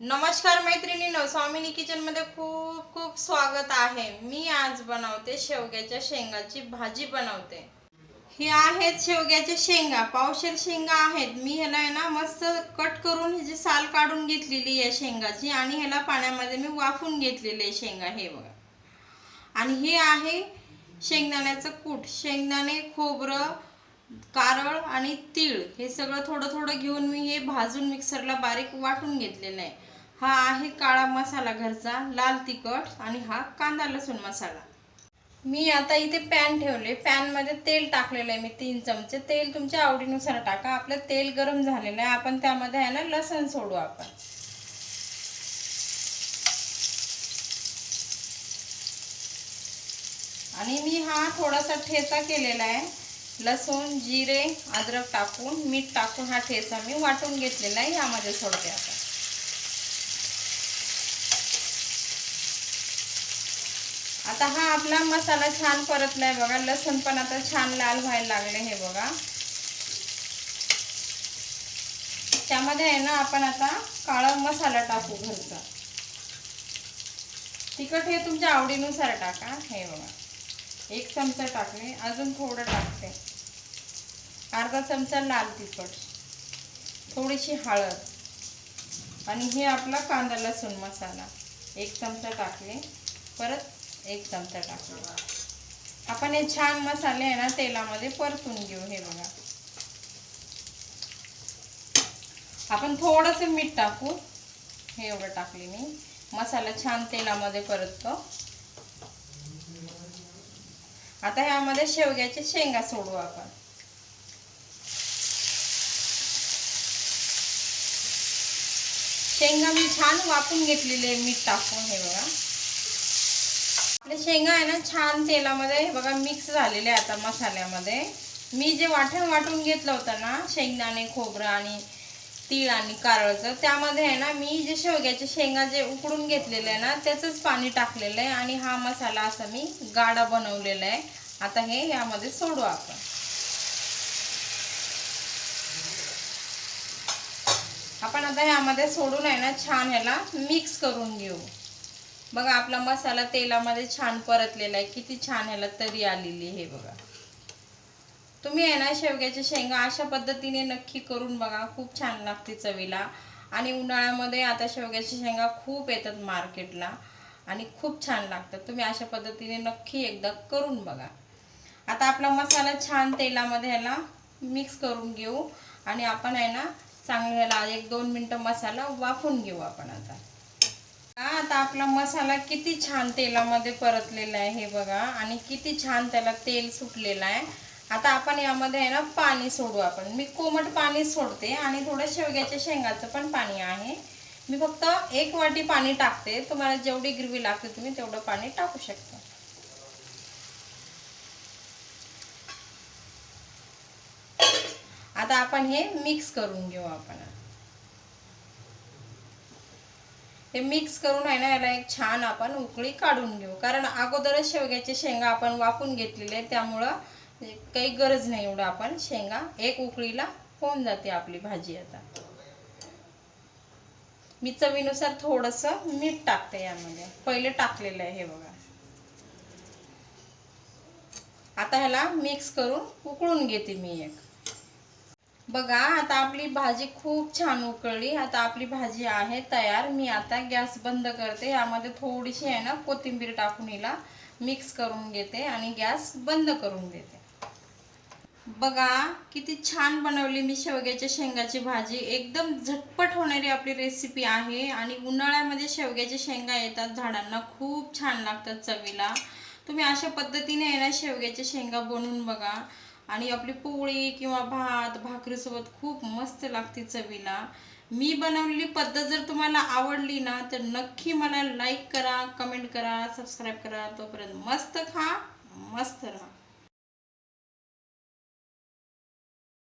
नमस्कार मैत्रिणीनो स्वामिनी किचनमध्ये खूप खूप स्वागत आहे. मी आज बनवते शेवग्याच्या शेंगाची भाजी बनवते. ही आहेत शेवग्याच्या शेंगा. पावशेर शेंगा आहेत. मी ह्याला आहे ना मस्त कट करून ह्याची साल काढून घेतलेली आहे शेंगाची आणि ह्याला पाण्यामध्ये मी वाफून घेतलेले आहे शेंगा. हे बघा. आणि हे आहे शेंगदाण्याचं कूट. शेंगदाणे खोबरं कारळ आणि तीळ हे सगळं थोडं थोडं घेऊन मी हे भाजून मिक्सरला बारीक वाटून घेतलेलं आहे. हा आहे काळा मसाला घरचा लाल तिखट आणि हा कांदा लसूण मसाला. मी आता इथे पॅन ठेवले. पॅनमध्ये तेल टाकलेलं आहे मी तीन चमचे. तेल तुमच्या आवडीनुसार टाका. आपलं तेल गरम झालेलं आहे. आपण त्यामध्ये आहे ना लसण सोडू आपण. आणि मी हा थोडासा ठेचा केलेला आहे. लसूण जिरे अद्रक टाकून मीठ टाकून हा ठेचा मी वाटून घेतलेला आहे यामध्ये सोडते आता आता हा आपला मसाला छान परतलाय बघा. लसूण पण आता छान लाल व्हायला लागले हे बघा. त्यामध्ये आहे ना आपण आता काळा मसाला टाकू घरचा. तिखट हे तुमच्या आवडीनुसार टाका. हे बघा. एक चमचा टाकले अजून थोडं टाकते. अर्धा चमचा लाल तिखट थोडीशी हळद आणि हे आपला कांदा लसूण मसाला. एक चमचा टाकले परत एक चमचा टाकले आपण हे छान मसाले आहे ना तेलामध्ये परतून घेऊ हे बघा. आपण थोडंसं मीठ टाकू. हे एवढं टाकले मी. मसाला छान तेलामध्ये परततो. आता ह्यामध्ये शेवग्याचे शेंगा सोडू आपण. शेंगा मी छान वापून घेतलेले मीठ टाकून हे बघा. आपले शेंगा आहे ना छान तेलामध्ये हे बघा मिक्स झालेले आता मसाल्यामध्ये. मी जे वाटण वाटून घेतलं होतं ना शेंगदाणे खोबरं आणि तीळ आणि कारळचं. त्यामध्ये आहे ना मी जे शेवग्याचे शेंगा जे उकडून घेतलेलं आहे ना त्याचंच पाणी टाकलेलं आहे आणि हा मसाला असा मी गाडा बनवलेला आहे. आता हे यामध्ये सोडू आपण. आपण आता ह्यामध्ये सोडून आहे ना छान ह्याला मिक्स करून घेऊ. बघा आपला मसाला तेलामध्ये छान परतलेला आहे. किती छान ह्याला तरी आलेली हे बघा. तुम्ही आहे ना शेवग्याच्या शेंगा अशा पद्धतीने नक्की करून बघा. खूप छान लागते चवीला. आणि उन्हाळ्यामध्ये आता शेवग्याच्या शेंगा खूप येतात मार्केटला. आणि खूप छान लागतात. तुम्ही अशा पद्धतीने नक्की एकदा करून बघा. आता आपला मसाला छान तेलामध्ये ह्याला मिक्स करून घेऊ. आणि आपण आहे ना चांगलं ह्याला एक दोन मिनटं मसाला वाफून घेऊ आपण आता. हा, आता आपला मसाला किती छान तेलामध्ये परतलेला आहे हे बघा. आणि किती छान त्याला तेल सुटलेलं आहे. आता आपण यामध्ये आहे ना पाणी सोडू आपण. मी कोमट पाणी सोडते आणि थोडं शेवग्याच्या शेंगाचं पण पाणी आहे. मी फक्त एक वाटी पाणी टाकते. तुम्हाला जेवढी ग्रेव्ही लागते तुम्ही तेवढं पाणी टाकू शकता. आता आपण हे मिक्स करून घेऊ आपण. हे मिक्स करून आहे ना याला एक छान आपण उकळी काढून घेऊ. कारण अगोदरच शेवग्याचे शेंगा आपण वापून घेतलेले त्यामुळं काही गरज नाही एवढं आपण. शेंगा एक उकळीला होऊन जाते आपली भाजी आता. मी चवीनुसार थोडंसं मीठ टाकते यामध्ये. पहिले टाकलेलं आहे हे बघा. आता ह्याला मिक्स करून उकळून घेते मी एक. बघा आता आपली भाजी खूप छान उकळली. आता आपली भाजी आहे तयार. मी आता गॅस बंद करते. यामध्ये थोडीशी आहे ना कोथिंबीर टाकून हिला मिक्स करून घेते आणि गॅस बंद करून देते. बघा किती छान बनवली मी शेवग्याच्या शेंगाची भाजी. एकदम झटपट होणारी आपली रेसिपी आहे आणि उन्हाळ्यामध्ये शेवग्याच्या शेंगा येतात झाडांना खूप छान लागतात चवीला. तुम्ही अशा पद्धतीने येणार ना शेवग्याच्या शेंगा बनवून बघा. आणि आपली पोळी किंवा भात भाकरीसोबत खूप मस्त लागते चवीला. मी बनवलेली पद्धत जर तुम्हाला आवडली ना तर नक्की मला लाईक करा कमेंट करा सबस्क्राईब करा. तोपर्यंत मस्त खा मस्त राहा.